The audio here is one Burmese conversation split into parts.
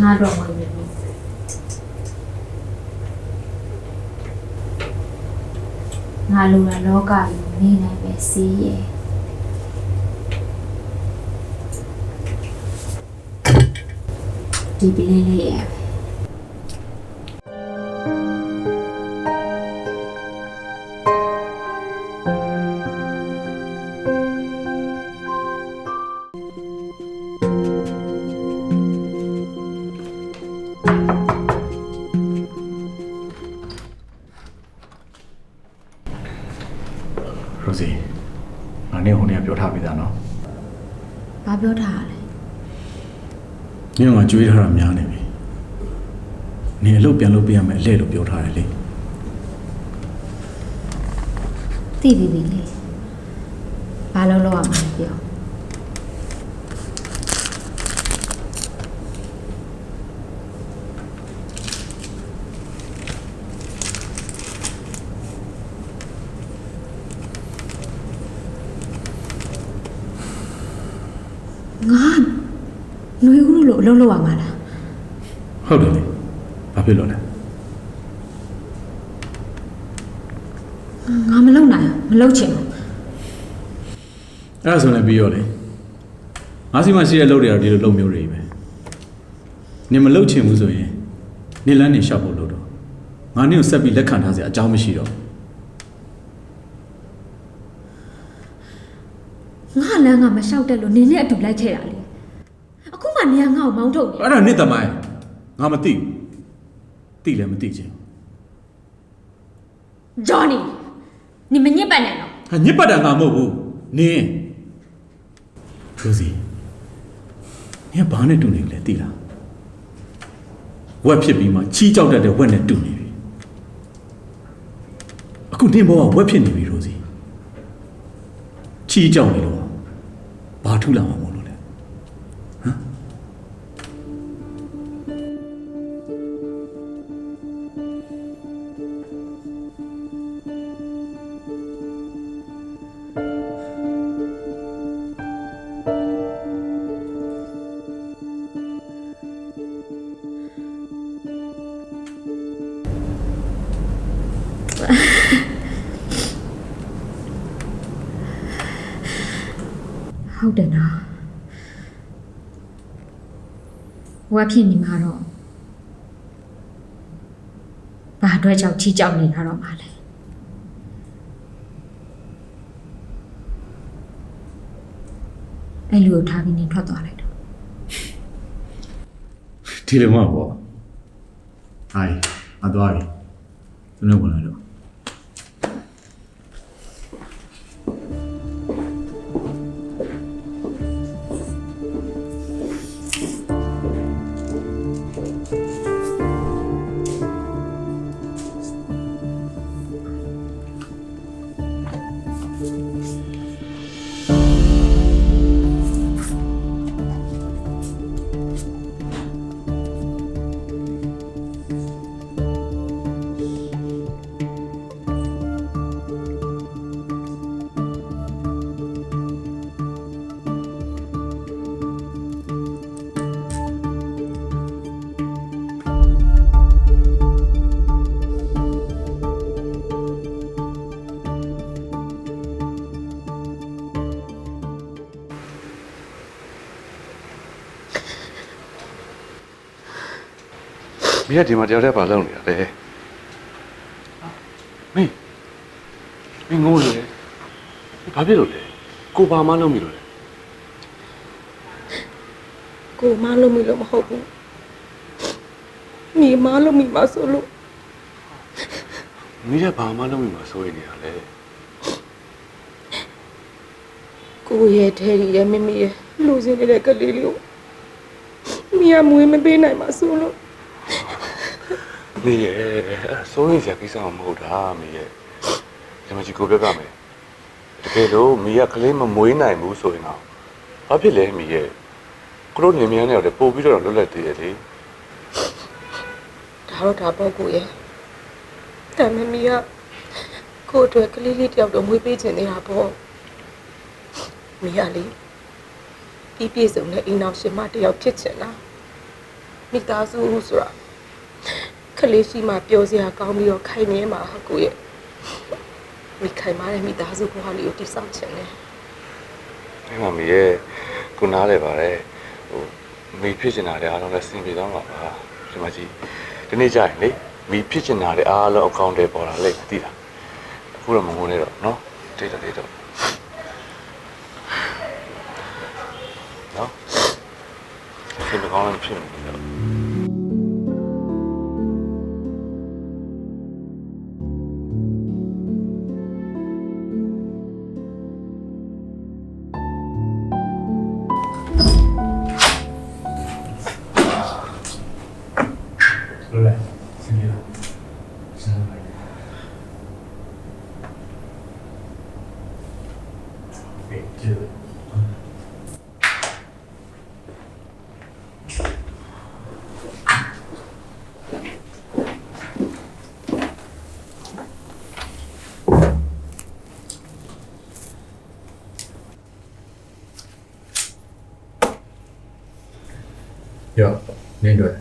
ငါတော့ဝင်ပြီငါလူလာလောကကြီးနေနိုင်ပဲစီးရဲ့ဒီပလင်းလေးရဲ့ ရိုစီငါနေဟိုနေကပြောထားပြီးသားနော်ဘာပြောထားလဲညငါကြွေးထားတာများနေပြီနေအလုပ်ပြန်လုပ်ပြရမယ်အလဲလို့ပြောထားတယ်လေသိပြီပြီလေဘာလို့လောက်ရမှာလဲပြော ငါ ຫນွေဦးလို့အလုပ်လုပ်ရမှာလားဟုတ်တယ်လေဘာဖြစ်လို့လဲငါမလုပ်နိုင်ဘူးမလုပ်ချင်ဘူးအဲ့ဒါဆိုလည်းပြီးရောလေငါစီမရှိတဲ့လုပ်တွေကတော့ဒီလိုလုပ်မျိုးတွေပဲနေမလုပ်ချင်ဘူးဆိုရင်နေလန်းနေရှောက်ဖို့လို့တော့ငါနေကိုဆက်ပြီးလက်ခံထားစရာအကြောင်းမရှိတော့ငါလမ်းကမလျှောက်တက်လို့နင်းနဲ့အတူလိုက်ခဲ့တာလေအခုမှ နေရငါ့ကိုမောင်းထုတ်နေအဲ့ဒါနေတမိုင်းငါမသိဘူးသိလည်းမသိချင်ဂျော်နီနင်မညစ်ပတ်နဲ့တော့ဟာညစ်ပတ်တာငါမဟုတ်ဘူးနင်းရိုစီနင်ကဘာနဲ့တူနေလဲသိလားဝက်ဖြစ်ပြီးမှချီးကြောက်တတ်တဲ့ဝက်နဲ့တူနေပြီအခုနင်းဘောကဝက်ဖြစ်နေပြီရိုစီချီးကြောက်နေလို့ဘာထူလာမှာမဟုတ်လို့လဲဟမ် ဟုတ်တယ်နော်ဝါဖြစ်နေမှာတော့ဘာအတွက်ကြောင့်ချီကြောက်နေတာတော့မလဲအဲ့လူကိုထားပြီးနေထွက်သွားလိုက်တော့ဒီလိုမှပေါ့ဟိုင်အသွားပြီသူနဲ့ဝင်လာတော့ မင်းကဒီမှာတယောက်တည်းပါလုံနေတာလေမင်းမင်းငိုးလေဘာဖြစ်လို့လဲကိုဘာမှလုပ်မိလို့လဲကိုမလို့မလို့မဟုတ်ဘူးမိမလို့မိမဆိုလို့မင်းကဘာမှလုပ်မိမှာစိုးရိမ်နေတာလေကိုရဲ့ထဲရီရဲ့မမီရဲ့လူစင်းနေတဲ့ကလေးလေးကိုမိကမွေးမပေးနိုင်ပါဆိုလို့ မင်းရဲ့စိုးရိမ်စရာကိစ္စမဟုတ်တာမင်းရဲ့ဒီမှာကြီးကိုပြောပြမယ်တကယ်လို့မင်းကကလေးမမွေးနိုင်ဘူးဆိုရင်တော့ဘာဖြစ်လဲမင်းရဲ့ကလို့နေမြန်နေတော့ပို့ပြီးတော့လွတ်လပ်သေးတယ်လေဒါတော့ဒါပေါ့ကိုရဲ့ဒါမမီကကို့အတွက်ကလေးလေးတယောက်တော့မွေးပေးခြင်းနေတာပေါ့မိကလေပြီးပြည့်စုံတဲ့အိမ်အောင်ရှင်မတယောက်ဖြစ်ချင်တာ မိသားစုဆိုတာခလေးရှိမှပြောစရာကောင်းပြီးတော့ခိုင်နေမှာဟာကိုရဲ့မိခိုင်မာတဲ့မိသားစုဘဝလေးကိုတည်ဆောက်ချင်တယ်အဲ့မှာမေရဲ့ကိုနားလဲပါတယ်ဟိုမေဖြစ်ချင်တာတွေအားလုံးလည်းစင်ပြေသွားမှာပါဒီမှာကြီးဒီနေ့ကျရင်လေမေဖြစ်ချင်တာတွေအားလုံးအကောင့်တွေပေါ်လာလိမ့်မယ်သိလားအခုတော့မငုံနေတော့နော်တိတ်တော့တိတ်တော့နော်ဖြစ်မကောင်းလည်းဖြစ်မှာ တော့လိုလဲစင်ပြေလားစမ်းလိုက်ဟေးကျေးဇူး ရောနင်းတော့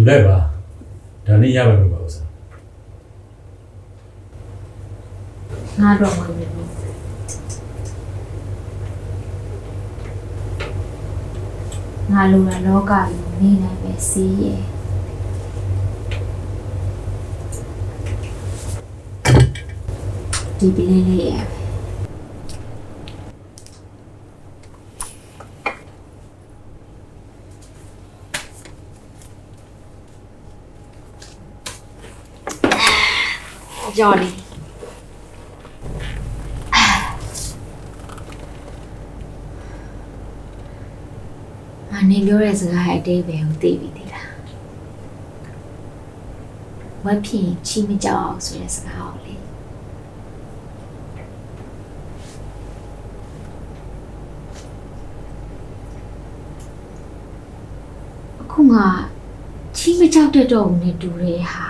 ယူလိုက်ပါဒါနဲ့ရပါမယ်ပါဥစားငါတော့မဝင်ဘူးငါလိုတာလောကကြီးနေနိုင်ပဲစီးရဲ့ဒီပလင်းလေးရဲ့ ကြော်လေး။အနေပြောတဲ့စကားရဲ့အတိတ်ပဲကိုသိပြီသေးလား။ဝက်ဖြစ်ရင်ချီမကြောက်အောင်ဆိုတဲ့စကားကိုလေ။အခုငါချီမကြောက်တဲ့တော့ဘူးနဲ့တူတယ်ဟာ